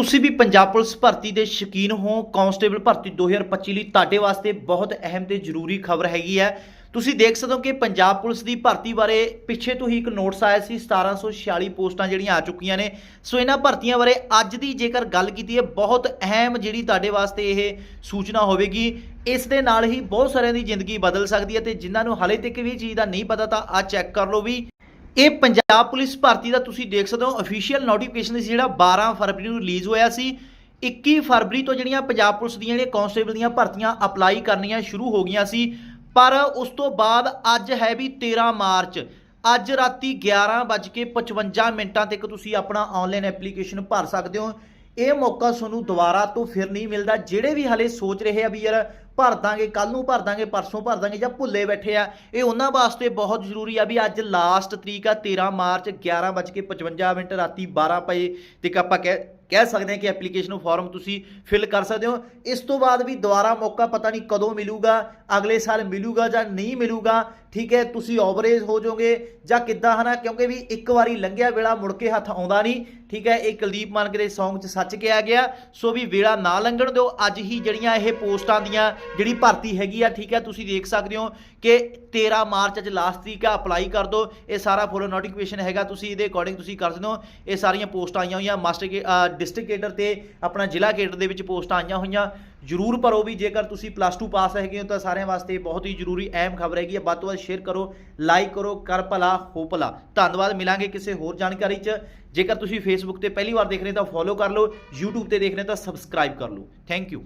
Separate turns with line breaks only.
ਤੁਸੀਂ ਵੀ ਪੰਜਾਬ ਪੁਲਿਸ ਭਰਤੀ ਦੇ ਸ਼ੌਕੀਨ ਹੋ, ਕਾਂਸਟੇਬਲ ਭਰਤੀ 2025 ਲਈ ਤੁਹਾਡੇ ਵਾਸਤੇ ਬਹੁਤ ਅਹਿਮ ਤੇ ਜ਼ਰੂਰੀ ਖਬਰ ਹੈਗੀ ਹੈ। ਤੁਸੀਂ ਦੇਖ ਸਕਦੇ ਹੋ ਕਿ ਪੰਜਾਬ ਪੁਲਿਸ ਦੀ ਭਰਤੀ ਬਾਰੇ ਪਿੱਛੇ ਤੋਂ ਹੀ ਇੱਕ ਨੋਟਿਸ ਆਇਆ ਸੀ 1746 ਪੋਸਟਾਂ ਜਿਹੜੀਆਂ ਆ ਚੁੱਕੀਆਂ ਨੇ। ਸੋ ਇਹਨਾਂ ਭਰਤੀਆਂ ਬਾਰੇ ਅੱਜ ਦੀ ਜੇਕਰ ਗੱਲ ਕੀਤੀ ਹੈ, ਬਹੁਤ ਅਹਿਮ ਜਿਹੜੀ ਤੁਹਾਡੇ ਵਾਸਤੇ ਇਹ ਸੂਚਨਾ ਹੋਵੇਗੀ। ਇਸ ਦੇ ਨਾਲ ਹੀ ਬਹੁਤ ਸਾਰਿਆਂ ਦੀ ਜ਼ਿੰਦਗੀ ਬਦਲ ਸਕਦੀ ਹੈ ਤੇ ਜਿਨ੍ਹਾਂ ਨੂੰ ਹਾਲੇ ਤੱਕ ਵੀ ਚੀਜ਼ ਦਾ ਨਹੀਂ ਪਤਾ ਤਾਂ ਆ ਚੈੱਕ ਕਰ ਲਓ ਵੀ ਇਹ ਪੰਜਾਬ ਪੁਲਿਸ ਭਰਤੀ ਦਾ ਤੁਸੀਂ ਦੇਖ ਸਕਦੇ ਹੋ ਅਫੀਸ਼ੀਅਲ ਨੋਟੀਫਿਕੇਸ਼ਨ ਸੀ ਜਿਹੜਾ 12 ਫਰਵਰੀ ਨੂੰ ਰਿਲੀਜ਼ ਹੋਇਆ ਸੀ। 21 ਫਰਵਰੀ ਤੋਂ ਜਿਹੜੀਆਂ ਪੰਜਾਬ ਪੁਲਿਸ ਦੀਆਂ ਜਿਹੜੀਆਂ ਕਾਂਸਟੇਬਲ ਦੀਆਂ ਭਰਤੀਆਂ ਅਪਲਾਈ ਕਰਨੀਆਂ ਸ਼ੁਰੂ ਹੋ ਗਈਆਂ ਸੀ। ਪਰ ਉਸ ਤੋਂ ਬਾਅਦ ਅੱਜ ਹੈ ਵੀ 13 ਮਾਰਚ। ਅੱਜ ਰਾਤੀ 11:55 ਮਿੰਟਾਂ ਤੱਕ ਤੁਸੀਂ ਆਪਣਾ ਆਨਲਾਈਨ ਐਪਲੀਕੇਸ਼ਨ ਭਰ ਸਕਦੇ ਹੋ। ਇਹ ਮੌਕਾ ਤੁਹਾਨੂੰ ਦੁਬਾਰਾ ਤੋਂ ਫਿਰ ਨਹੀਂ ਮਿਲਦਾ। ਜਿਹੜੇ ਵੀ ਹਲੇ ਸੋਚ ਰਹੇ ਆ ਵੀ ਯਾਰ ਭਰ ਦਾਂਗੇ ਕੱਲ ਨੂੰ ਭਰ ਦਾਂਗੇ, ਪਰਸੋਂ ਭਰ ਦਾਂਗੇ ਜਾਂ ਭੁੱਲੇ ਬੈਠੇ ਆ, ਇਹ ਉਹਨਾਂ ਵਾਸਤੇ ਬਹੁਤ ਜ਼ਰੂਰੀ ਆ ਵੀ ਅੱਜ ਲਾਸਟ ਤਰੀਕ ਆ 13 ਮਾਰਚ 11:55 ਮਿੰਟ ਰਾਤੀ 12 ਵਜੇ ਤੱਕ ਆਪਾਂ ਕਹਿ ਕਹਿ ਸਕਦੇ ਹਾਂ ਕਿ ਐਪਲੀਕੇਸ਼ਨ ਫਾਰਮ ਤੁਸੀਂ ਫਿਲ ਕਰ ਸਕਦੇ ਹੋ। ਇਸ ਤੋਂ ਬਾਅਦ ਵੀ ਦੁਬਾਰਾ ਮੌਕਾ ਪਤਾ ਨਹੀਂ ਕਦੋਂ ਮਿਲੂਗਾ, ਅਗਲੇ ਸਾਲ ਮਿਲੂਗਾ ਜਾਂ ਨਹੀਂ ਮਿਲੂਗਾ, ਠੀਕ ਹੈ, ਤੁਸੀਂ ਓਵਰੇਜ ਹੋ ਜਾਓਗੇ ਜਾਂ ਕਿੱਦਾਂ, ਹਨਾ? ਕਿਉਂਕਿ ਵੀ ਇੱਕ ਵਾਰੀ ਲੰਘਿਆ ਵੇਲਾ ਮੁੜ ਕੇ ਹੱਥ ਆਉਂਦਾ ਨਹੀਂ, ਠੀਕ ਹੈ, ਇਹ ਕੁਲਦੀਪ ਮਾਨਕ ਦੇ Song 'ਚ ਸੱਚ ਕਿਹਾ ਗਿਆ। ਸੋ ਵੀ ਵੇਲਾ ਨਾ ਲੰਘਣ ਦਿਓ। ਅੱਜ ਹੀ ਜਿਹੜੀਆਂ ਇਹ ਪੋਸਟਾਂ ਦੀਆਂ ਜਿਹੜੀ ਭਰਤੀ ਹੈਗੀ ਆ, ਠੀਕ ਹੈ, ਤੁਸੀਂ ਦੇਖ ਸਕਦੇ ਹੋ ਕਿ 13 ਮਾਰਚ ਅੱਜ ਲਾਸਟ ਤਰੀਕ ਆ ਅਪਲਾਈ ਕਰ ਦਿਓ। ਇਹ ਸਾਰਾ ਫੁੱਲ ਨੋਟੀਫਿਕੇਸ਼ਨ ਹੈਗਾ, ਤੁਸੀਂ ਇਹਦੇ ਅਕੋਰਡਿੰਗ ਤੁਸੀਂ ਕਰ ਸਕਦੇ ਹੋ। ਇਹ ਸਾਰੀਆਂ ਪੋਸਟਾਂ ਆਈਆਂ ਹੋਈਆਂ, ਮਾਸਟਰ ਡਿਸਟ੍ਰਿਕਟ ਕੇਡਰ ਤੇ ਆਪਣਾ ਜ਼ਿਲ੍ਹਾ ਕੇਡਰ ਦੇ ਵਿੱਚ ਪੋਸਟਾਂ ਆਈਆਂ ਹੋਈਆਂ। ਜਰੂਰ ਭਰੋ ਵੀ, ਜੇਕਰ ਤੁਸੀਂ ਪਲੱਸ 2 ਪਾਸ ਹੈਗੇ ਹੋ ਤਾਂ ਸਾਰਿਆਂ ਵਾਸਤੇ ਬਹੁਤ ਹੀ ਜ਼ਰੂਰੀ, ਅਹਿਮ ਖਬਰ ਹੈਗੀ ਹੈ। ਵੱਧ ਤੋਂ ਵੱਧ ਸ਼ੇਅਰ ਕਰੋ ਲਾਈਕ ਕਰੋ, ਕਰ ਭਲਾ, ਹੋ ਭਲਾ। ਧੰਨਵਾਦ, ਮਿਲਾਂਗੇ ਕਿਸੇ ਹੋਰ ਜਾਣਕਾਰੀ 'ਚ। ਜੇਕਰ ਤੁਸੀਂ ਫੇਸਬੁੱਕ ਤੇ ਪਹਿਲੀ ਵਾਰ ਦੇਖ ਰਹੇ ਤਾਂ ਫੋਲੋ ਕਰ ਲਓ, YouTube ਤੇ ਦੇਖ ਰਹੇ ਤਾਂ ਸਬਸਕ੍ਰਾਈਬ ਕਰ ਲਓ। Thank you